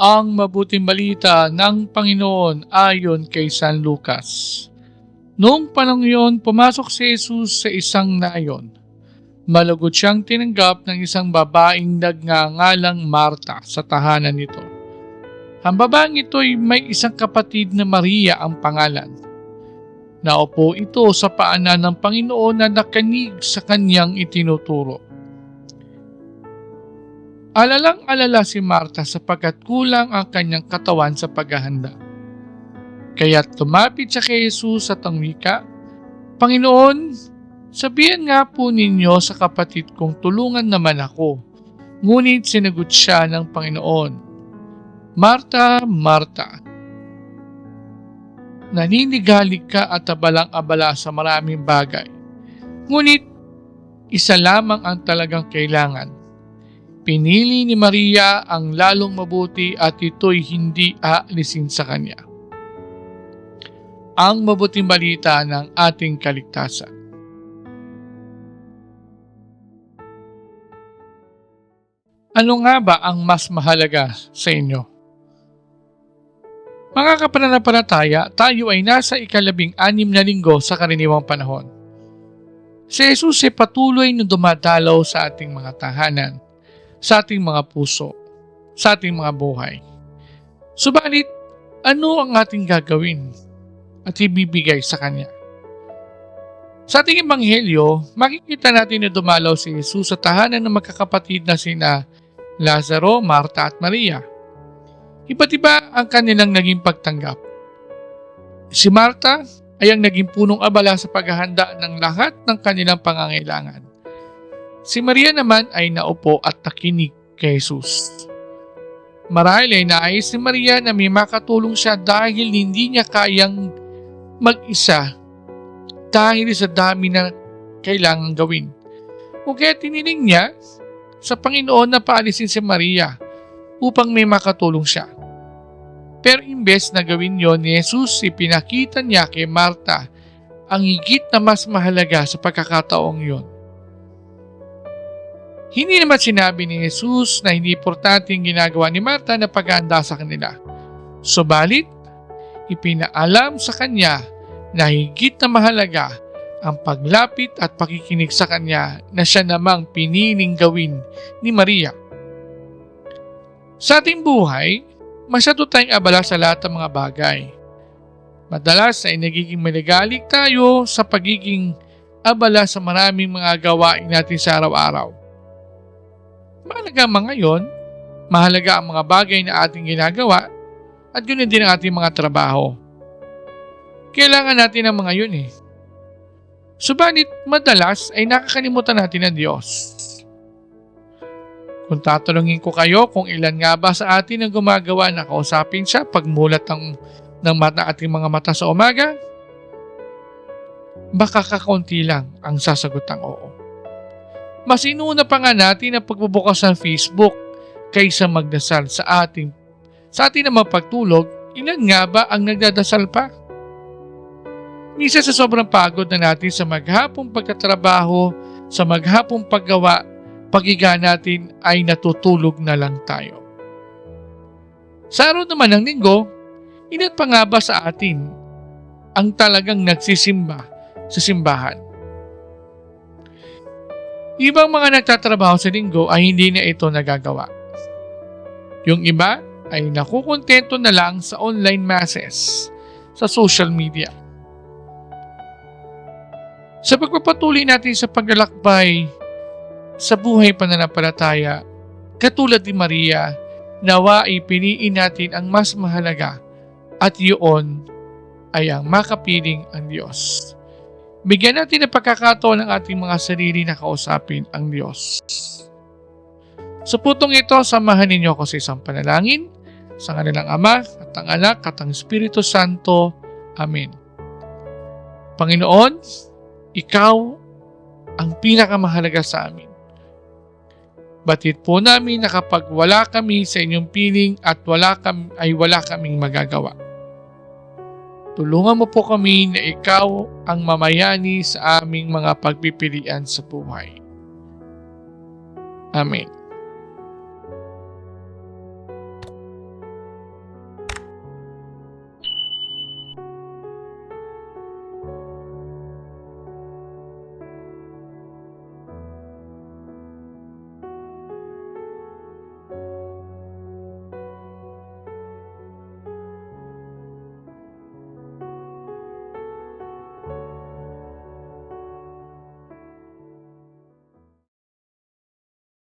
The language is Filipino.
Ang mabuting balita ng Panginoon ayon kay San Lucas. Noong panong iyon, pumasok si Jesus sa isang nayon. Malugod siyang tinanggap ng isang babaeng nagngangalang Marta sa tahanan nito. Ang babaeng ito'y may isang kapatid na Maria ang pangalan. Naupo ito sa paanan ng Panginoon na nakanig sa kanyang itinuturo. Alalang-alala si Marta sapagkat kulang ang kanyang katawan sa paghahanda. Kaya tumapit siya kay Jesus at ang wika, Panginoon, sabihan nga po ninyo sa kapatid kong tulungan naman ako. Ngunit sinagot siya ng Panginoon, Marta, Marta, naninigalig ka at abalang-abala sa maraming bagay. Ngunit isa lamang ang talagang kailangan Pinili ni Maria ang lalong mabuti at ito'y hindi aalisin sa kanya. Ang mabuting balita ng ating kaligtasan. Ano nga ba ang mas mahalaga sa inyo? Mga kapananampalataya, tayo ay nasa ikalabing anim na linggo sa karaniwang panahon. Si Jesus ay patuloy na dumadalaw sa ating mga tahanan sa ating mga puso, sa ating mga buhay. Subalit, ano ang ating gagawin at ibibigay sa Kanya? Sa ating Ebanghelyo, makikita natin na dumalaw si Jesus sa tahanan ng magkakapatid na sina Lazaro, Marta at Maria. Iba't iba ang kanilang naging pagtanggap. Si Marta ay ang naging punong abala sa paghahanda ng lahat ng kanilang pangangailangan. Si Maria naman ay naupo at nakinig kay Jesus. Marahil ay naayos ni Maria na may makatulong siya dahil hindi niya kayang mag-isa dahil sa dami na kailangang gawin. O kaya tiniling niya sa Panginoon na paalisin si Maria upang may makatulong siya. Pero imbes na gawin yon ni Jesus, ipinakita niya kay Marta ang higit na mas mahalaga sa pagkakataong yon. Hindi naman sinabi ni Jesus na hindi importante yung ginagawa ni Marta na paghahanda sa kanila. Subalit, ipinaalam sa kanya na higit na mahalaga ang paglapit at pakikinig sa kanya na siya namang piniling gawin ni Maria. Sa ating buhay, masyado tayong abala sa lahat ng mga bagay. Madalas ay nagiging maligalig tayo sa pagiging abala sa maraming mga gawain natin sa araw-araw. Mahalaga mga yon, mahalaga ang mga bagay na ating ginagawa at ganoon din ang ating mga trabaho. Kailangan natin ang mga yun eh. Subalit madalas ay nakakalimutan natin ang Diyos. Kung tatanungin ko kayo kung ilan nga ba sa atin ang gumagawa na kausapin siya pagmulat ng, ng mata ating mga mata sa umaga, baka kakaunti lang ang sasagot ng oo. Mas inuna pa nga natin ang pagbubukas ng Facebook kaysa magdasal sa ating sa ating naman pagtulog, ilan nga ba ang nagdadasal pa? Misa sa sobrang pagod na natin sa maghapong pagtatrabaho, sa maghapong paggawa, pagiga natin ay natutulog na lang tayo. Sa araw naman ng linggo, ilan pa nga ba sa atin ang talagang nagsisimba sa simbahan? Ibang mga nagtatrabaho sa linggo ay hindi na ito nagagawa. Yung iba ay nakukontento na lang sa online masses sa social media. Sa pagpapatuloy natin sa paglalakbay sa buhay pananampalataya, katulad ni Maria, nawa ipiniin natin ang mas mahalaga at iyon ay ang makapiling ang Diyos. Bigyan natin ng pagkakataon ng ating mga sarili na kausapin ang Diyos. Sa putong ito, samahan ninyo ako sa isang panalangin sa kanilang Ama at ang Anak at ang Espiritu Santo. Amen. Panginoon, Ikaw ang pinakamahalaga sa amin. Batid po namin na kapag wala kami sa inyong piling at wala kami, ay wala kaming magagawa. Tulungan mo po kami na ikaw ang mamayani sa aming mga pagpipilian sa buhay. Amen.